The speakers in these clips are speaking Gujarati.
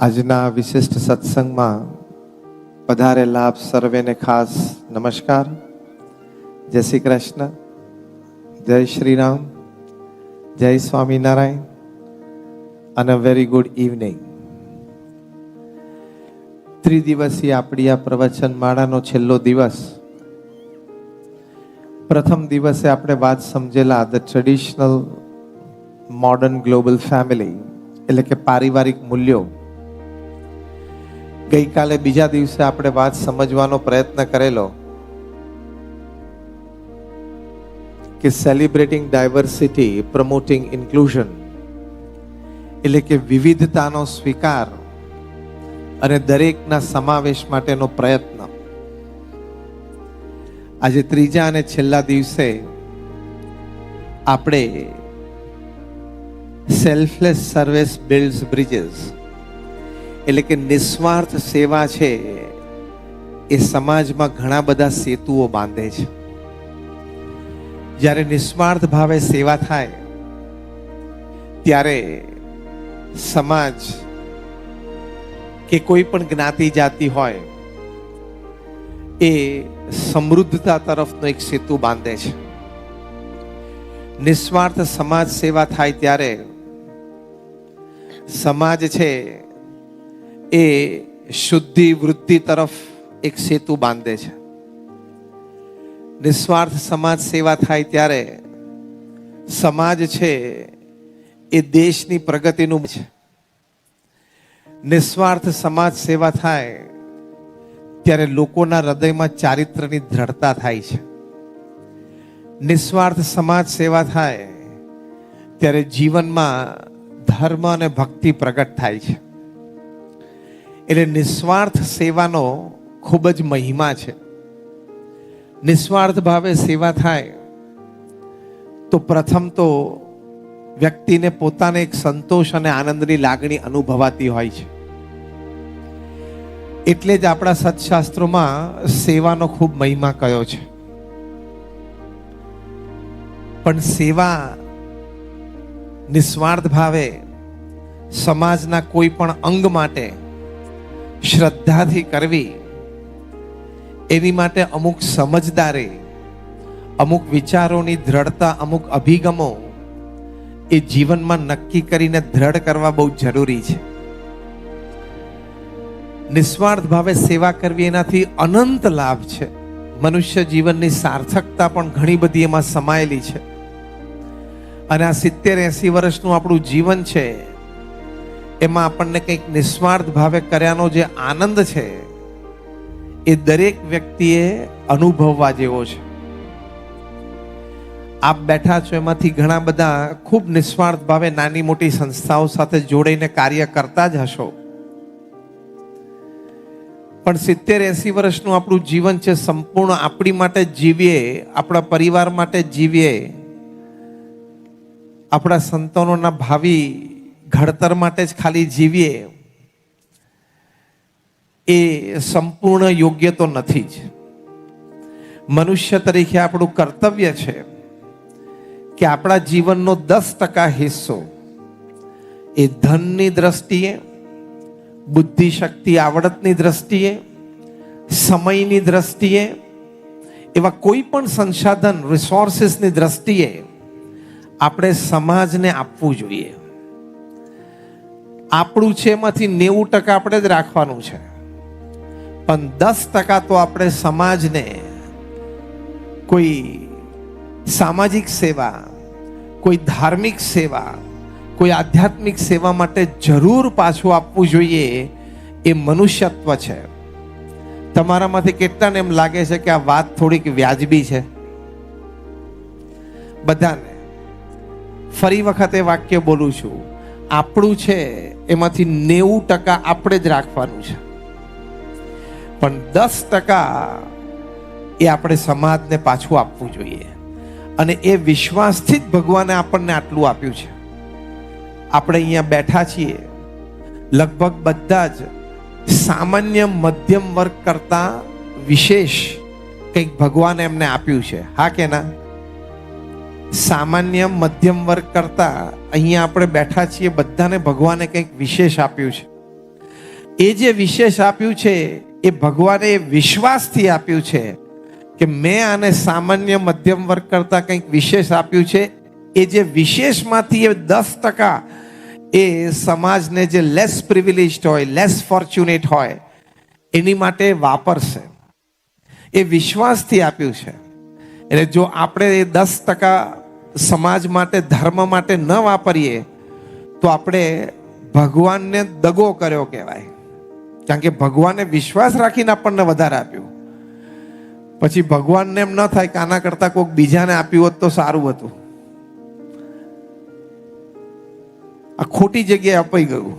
આજના વિશિષ્ટ સત્સંગમાં પધારેલા આપ સર્વેને ખાસ નમસ્કાર. જય શ્રી કૃષ્ણ. જય શ્રી રામ જય સ્વામિનારાયણ. અને વેરી ગુડ ઇવનિંગ ત્રિદિવસીય આપણી આ પ્રવચન માળાનો છેલ્લો દિવસ. પ્રથમ દિવસે આપણે વાત સમજેલા the traditional modern global family એટલે કે પારિવારિક મૂલ્યો ગઈકાલે બીજા દિવસે આપણે વાત સમજવાનો પ્રયત્ન કરેલો કે સેલિબ્રેટિંગ ડાયવર્સિટી પ્રમોટિંગ ઇન્ક્લુઝન એટલે કે વિવિધતાનો સ્વીકાર અને દરેકના સમાવેશ માટેનો પ્રયત્ન. આજે ત્રીજા અને છેલ્લા દિવસે આપણે સેલ્ફલેસ સર્વિસ બિલ્ડ્સ બ્રિજીસ એટલે કે નિસ્વાર્થ સેવા છે એ સમાજમાં ઘણા બધા સેતુઓ બાંધે છે. જ્યારે નિસ્વાર્થ ભાવે સેવા થાય, ત્યારે સમાજ કે કોઈ પણ જ્ઞાતિ જાતિ હોય, એ સમૃદ્ધતા તરફનો એક સેતુ બાંધે છે. નિસ્વાર્થ સમાજ સેવા થાય ત્યારે સમાજ છે એ શુદ્ધિ વૃદ્ધિ તરફ એક સેતુ બાંધે છે. નિસ્વાર્થ સમાજ સેવા થાય ત્યારે સમાજ છે એ દેશની પ્રગતિનું છે. નિસ્વાર્થ સમાજ સેવા થાય ત્યારે લોકોના હૃદયમાં ચારિત્રની દ્રઢતા થાય છે. નિસ્વાર્થ સમાજ સેવા થાય ત્યારે જીવનમાં ધર્મ અને ભક્તિ પ્રગટ થાય છે. એટલે નિસ્વાર્થ સેવાનો ખૂબ જ મહિમા છે. નિસ્વાર્થ ભાવે સેવા થાય તો પ્રથમ તો વ્યક્તિને પોતાને એક સંતોષ અને આનંદની લાગણી અનુભવાતી હોય છે. એટલે જ આપણા સત્શાસ્ત્રોમાં સેવાનો ખૂબ મહિમા કયો છે. પણ સેવા નિસ્વાર્થ ભાવે સમાજના કોઈ પણ અંગ માટે શ્રદ્ધાથી કરવી, એની માટે અમુક સમજદારી, અમુક વિચારોની દ્રઢતા, અમુક અભિગમો એ જીવનમાં નક્કી કરીને દ્રઢ કરવા બહુ જરૂરી છે. નિસ્વાર્થ ભાવે સેવા કરવી એનાથી અનંત લાભ છે. મનુષ્ય જીવનની સાર્થકતા પણ ઘણી બધી એમાં સમાયેલી છે. અને આ સિત્તેર એસી વર્ષનું આપણું જીવન છે એમાં આપણને કંઈક નિસ્વાર્થ ભાવે કર્યાનો જે આનંદ છે, એ દરેક વ્યક્તિએ અનુભવવા જેવો છે. આપ બેઠા છો એમાંથી ઘણા બધા ખૂબ નિસ્વાર્થ ભાવે નાની મોટી સંસ્થાઓ સાથે જોડાઈને કાર્ય કરતા જ હશો. પણ સિત્તેર એસી વર્ષનું આપણું જીવન છે સંપૂર્ણ આપણી માટે જીવીએ, આપણા પરિવાર માટે જીવીએ. આપણા સંતાનોના ભાવિ ઘડતર માટે જ ખાલી જીવીએ એ સંપૂર્ણ યોગ્ય તો નથી જ. મનુષ્ય તરીકે આપણું કર્તવ્ય છે કે આપણા જીવનનો દસ ટકા હિસ્સો એ ધનની દ્રષ્ટિએ, બુદ્ધિશક્તિ આવડતની દ્રષ્ટિએ, સમયની દ્રષ્ટિએ, એવા કોઈ પણ સંસાધન રિસોર્સિસની દ્રષ્ટિએ આપણે સમાજને આપવું જોઈએ. આપણું છે એમાંથી નેવું ટકા આપણે જ રાખવાનું છે. પણ દસ ટકા તો આપણે સમાજને કોઈ સામાજિક સેવા, કોઈ ધાર્મિક સેવા, કોઈ આધ્યાત્મિક સેવા માટે જરૂર પાછું આપવું જોઈએ એ મનુષ્યત્વ છે. તમારામાંથી કેટલાને એમ લાગે છે કે આ વાત થોડીક વ્યાજબી છે? બધાને. ફરી વખત વાક્ય બોલું છું. આપણું છે એમાંથી નેવું ટકા આપણે જ રાખવાનું છે. પણ દસ ટકા એ આપણે સમાજને પાછું આપવું જોઈએ. અને એ વિશ્વાસથી જ ભગવાને આપણને આટલું આપ્યું છે. આપણે અહીંયા બેઠા છીએ. લગભગ બધા જ સામાન્ય મધ્યમ વર્ગ કરતા વિશેષ કંઈક ભગવાને એમને આપ્યું છે. હા કે ના? સામાન્ય મધ્યમ વર્ગ કરતા અહીંયા આપણે બેઠા છીએ, બધાને ભગવાને કંઈક વિશેષ આપ્યું છે. એ જે વિશેષ આપ્યું છે, એ ભગવાને વિશ્વાસથી આપ્યું છે કે મેં આને સામાન્ય મધ્યમ વર્ગ કરતા કંઈક વિશેષ આપ્યું છે. એ જે વિશેષમાંથી એ દસ ટકા એ સમાજને જે લેસ પ્રિવિલેજ્ડ હોય લેસ ફોર્ચ્યુનેટ હોય, એની માટે વાપરશે. એ વિશ્વાસથી આપ્યું છે. એટલે જો આપણે એ દસ ટકા સમાજ માટે, ધર્મ માટે ન વાપરીએ, તો આપણે ભગવાનને દગો કર્યો કહેવાય. કારણ કે ભગવાને વિશ્વાસ રાખીને આપણને વધારે આપ્યું. પછી ભગવાનને એમ ન થાય કે આના કરતા કોઈક બીજાને આપ્યું હોત તો સારું હતું. આ ખોટી જગ્યાએ અપાઈ ગયું.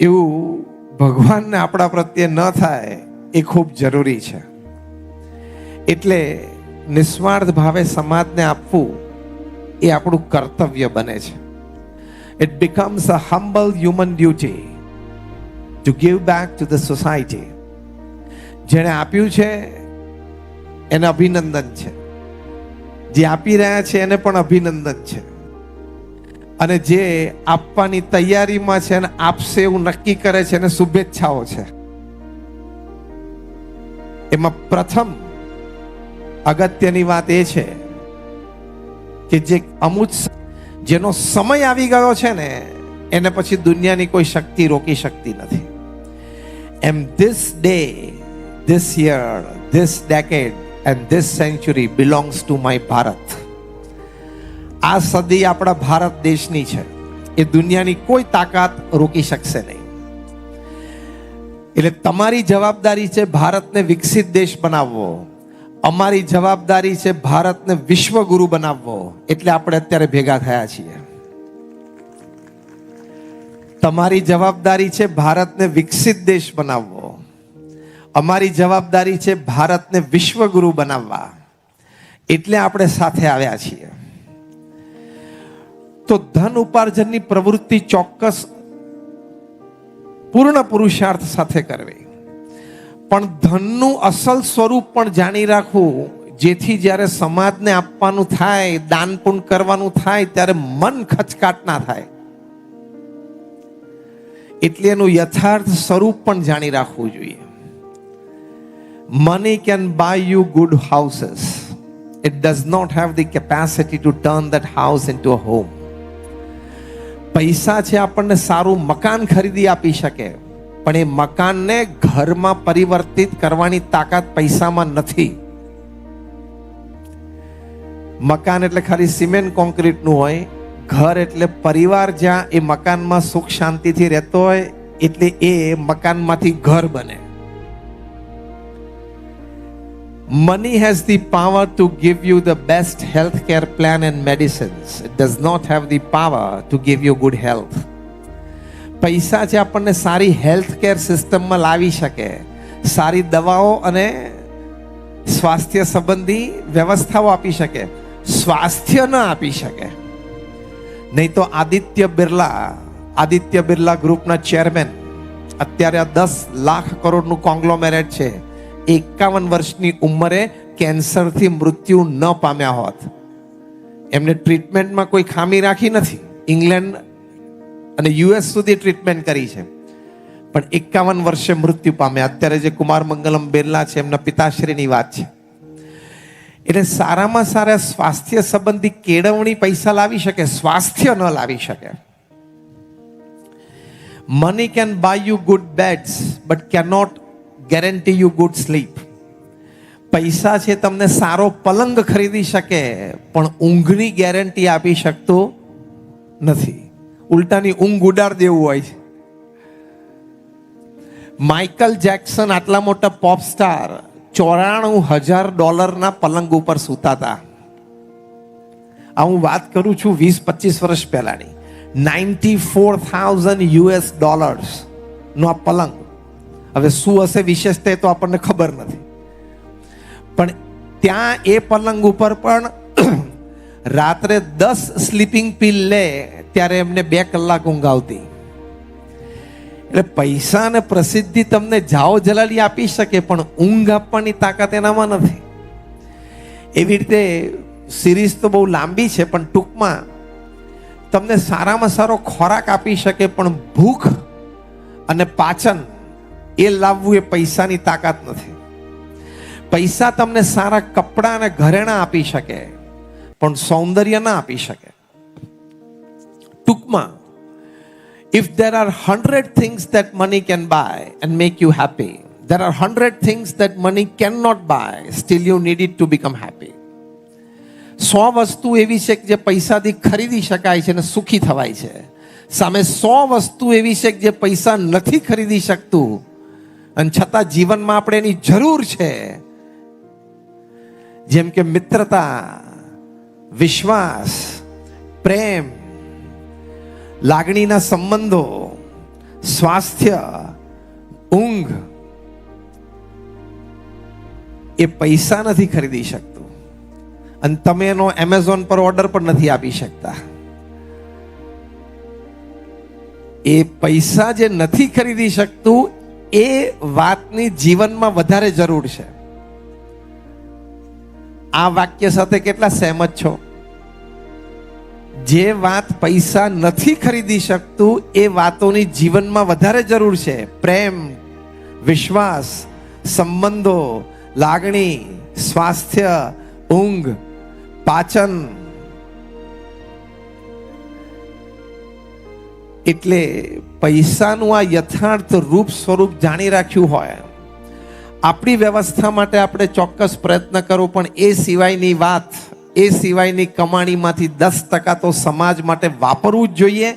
એવું ભગવાનને આપણા પ્રત્યે ન થાય એ ખૂબ જરૂરી છે. એટલે નિસ્વાર્થ ભાવે સમાજને આપવું એ આપણું કર્તવ્ય બને છે. It becomes a humble human duty to give back to the society જેણે આપ્યું છે, એને અભિનંદન છે. જે આપી રહ્યા છે, એને પણ અભિનંદન છે. અને જે આપવાની તૈયારીમાં છે અને આપશે એવું નક્કી કરે છે, એને શુભેચ્છાઓ છે. એમાં પ્રથમ અગત્યની વાત એ છે કે જે અમુક જેનો સમય આવી ગયો છે ને, એને પછી દુનિયાની કોઈ શક્તિ રોકી શકતી નથી. એમ this day this year this decade and this century belongs to my Bharat. આ સદી આપણા ભારત દેશની છે. એ દુનિયાની કોઈ તાકાત રોકી શકશે નહીં. એટલે તમારી જવાબદારી છે ભારતને વિકસિત દેશ બનાવવો. અમારી જવાબદારી છે ભારતને વિશ્વગુરુ બનાવવો. એટલે આપણે અત્યારે ભેગા થયા છીએ. તમારી જવાબદારી છે ભારતને વિકસિત દેશ બનાવવો. અમારી જવાબદારી છે ભારતને વિશ્વગુરુ બનાવવા. એટલે આપણે સાથે આવ્યા છીએ. તો ધન ઉપાર્જનની પ્રવૃત્તિ ચોક્કસ પૂર્ણ પુરુષાર્થ સાથે કરવી. પણ ધનનું અસલ સ્વરૂપ પણ જાણી રાખવું. જેથી જ્યારે સમાજને આપવાનું થાય, દાન પુણ્ય કરવાનું થાય, ત્યારે મન ખચકાટ ના થાય. એટલે એનું યથાર્થ સ્વરૂપ પણ જાણી રાખવું જોઈએ. Money can buy you good houses it does not have the capacity to turn that house into home પૈસા છે આપણને સારું મકાન ખરીદી આપી શકે. પણ એ મકાનને ઘરમાં પરિવર્તિત કરવાની તાકાત પૈસામાં નથી મકાન એટલે ખાલી સિમેન્ટ કોન્ક્રીટનું હોય ઘર એટલે પરિવાર જ્યાં એ મકાનમાં સુખ શાંતિથી રહેતો હોય એટલે એ મકાનમાંથી ઘર બને Money has the power to give you the best healthcare plan and medicines. It does not have the power to give you good health. પૈસા છે આપણને સારી હેલ્થ કેર સિસ્ટમમાં લાવી શકે, સારી દવાઓ અને સ્વાસ્થ્ય સંબંધી વ્યવસ્થાઓ આપી શકે, સ્વાસ્થ્ય ન આપી શકે. નહીં તો આદિત્ય બિરલા આદિત્ય બિરલા ગ્રુપના ચેરમેન અત્યારે આ દસ લાખ કરોડનું કોંગ્લોમેરેટ છે, એકાવન વર્ષની ઉંમરે કેન્સરથી મૃત્યુ ન પામ્યા હોત. એમને ટ્રીટમેન્ટમાં કોઈ ખામી રાખી નથી. ઇંગ્લેન્ડ અને યુએસ સુધી ટ્રીટમેન્ટ કરી છે. પણ એકાવન વર્ષે મૃત્યુ પામ્યા. અત્યારે જે કુમાર મંગલમ બિરલા છે, એમના પિતાશ્રીની વાત છે. એટલે સારામાં સારા સ્વાસ્થ્ય સંબંધી કેળવણી પૈસા લાવી શકે, સ્વાસ્થ્ય ન લાવી શકે. Money can buy you good beds but cannot guarantee you good sleep પૈસા છે તમને સારો પલંગ ખરીદી શકે, પણ ઊંઘની ગેરંટી આપી શકતો નથી. ઉલટાની ઊંઘ ઉડાડ દેવું હોય માઇકલ જેક્સન આટલા મોટા પોપ સ્ટાર ચોરાણું હજાર ડોલરના પલંગ ઉપર સૂતા હતા આ હું વાત કરું છું વીસ પચીસ વર્ષ પહેલાની. Ninety four thousand US dollars નો આ પલંગ. હવે શું હશે વિશેષ તે તો આપણને ખબર નથી. પણ ત્યાં એ પલંગ ઉપર પણ રાત્રે દસ સ્લીપિંગ પિલ લે ત્યારે એમને બે કલાક ઊંઘ આવતી. એટલે પૈસા અને પ્રસિદ્ધિ તમને જાઓ જલાલી આપી શકે, પણ ઊંઘ આપવાની તાકાત એનામાં નથી. એવી રીતે સિરીઝ તો બહુ લાંબી છે, પણ ટૂંકમાં તમને સારામાં સારો ખોરાક આપી શકે, પણ ભૂખ અને પાચન એ લાવવું એ પૈસાની તાકાત નથી. પૈસા તમને સારા કપડાં અને ઘરેણાં આપી શકે, પણ સૌંદર્ય ના આપી શકે. ટૂંકમાં if there are 100 things that money can buy and make you happy there are 100 things that money cannot buy still you need it to become happy સો વસ્તુ એવી છે કે જે પૈસાથી ખરીદી શકાય છે અને સુખી થવાય છે સામે સો વસ્તુ એવી છે કે જે પૈસા નથી ખરીદી શકતું અને છતાં જીવનમાં આપણે એની જરૂર છે જેમ કે મિત્રતા વિશ્વાસ પ્રેમ લાગણીના સંબંધો, સ્વાસ્થ્ય, ઊંઘ, એ પૈસા નથી ખરીદી શકતું. અને તમે એનો એમેઝોન પર ઓર્ડર પણ નથી આપી શકતા. એ પૈસા જે નથી ખરીદી શકતું, એ વાતની જીવનમાં વધારે જરૂર છે. આ વાક્ય સાથે કેટલા સહેમત છો? જે વાત પૈસા નથી ખરીદી શકતું, એ વાતોની જીવનમાં વધારે જરૂર છે. પ્રેમ, વિશ્વાસ, સંબંધો, લાગણી, સ્વાસ્થ્ય, ઊંઘ, પાચન. એટલે પૈસાનું આ યથાર્થ રૂપ સ્વરૂપ જાણી રાખ્યું હોય. આપણી વ્યવસ્થા માટે આપણે ચોક્કસ પ્રયત્ન કરવો પણ એ સિવાયની વાત એ સિવાયની કમાણીમાંથી દસ ટકા તો સમાજ માટે વાપરવું જ જોઈએ.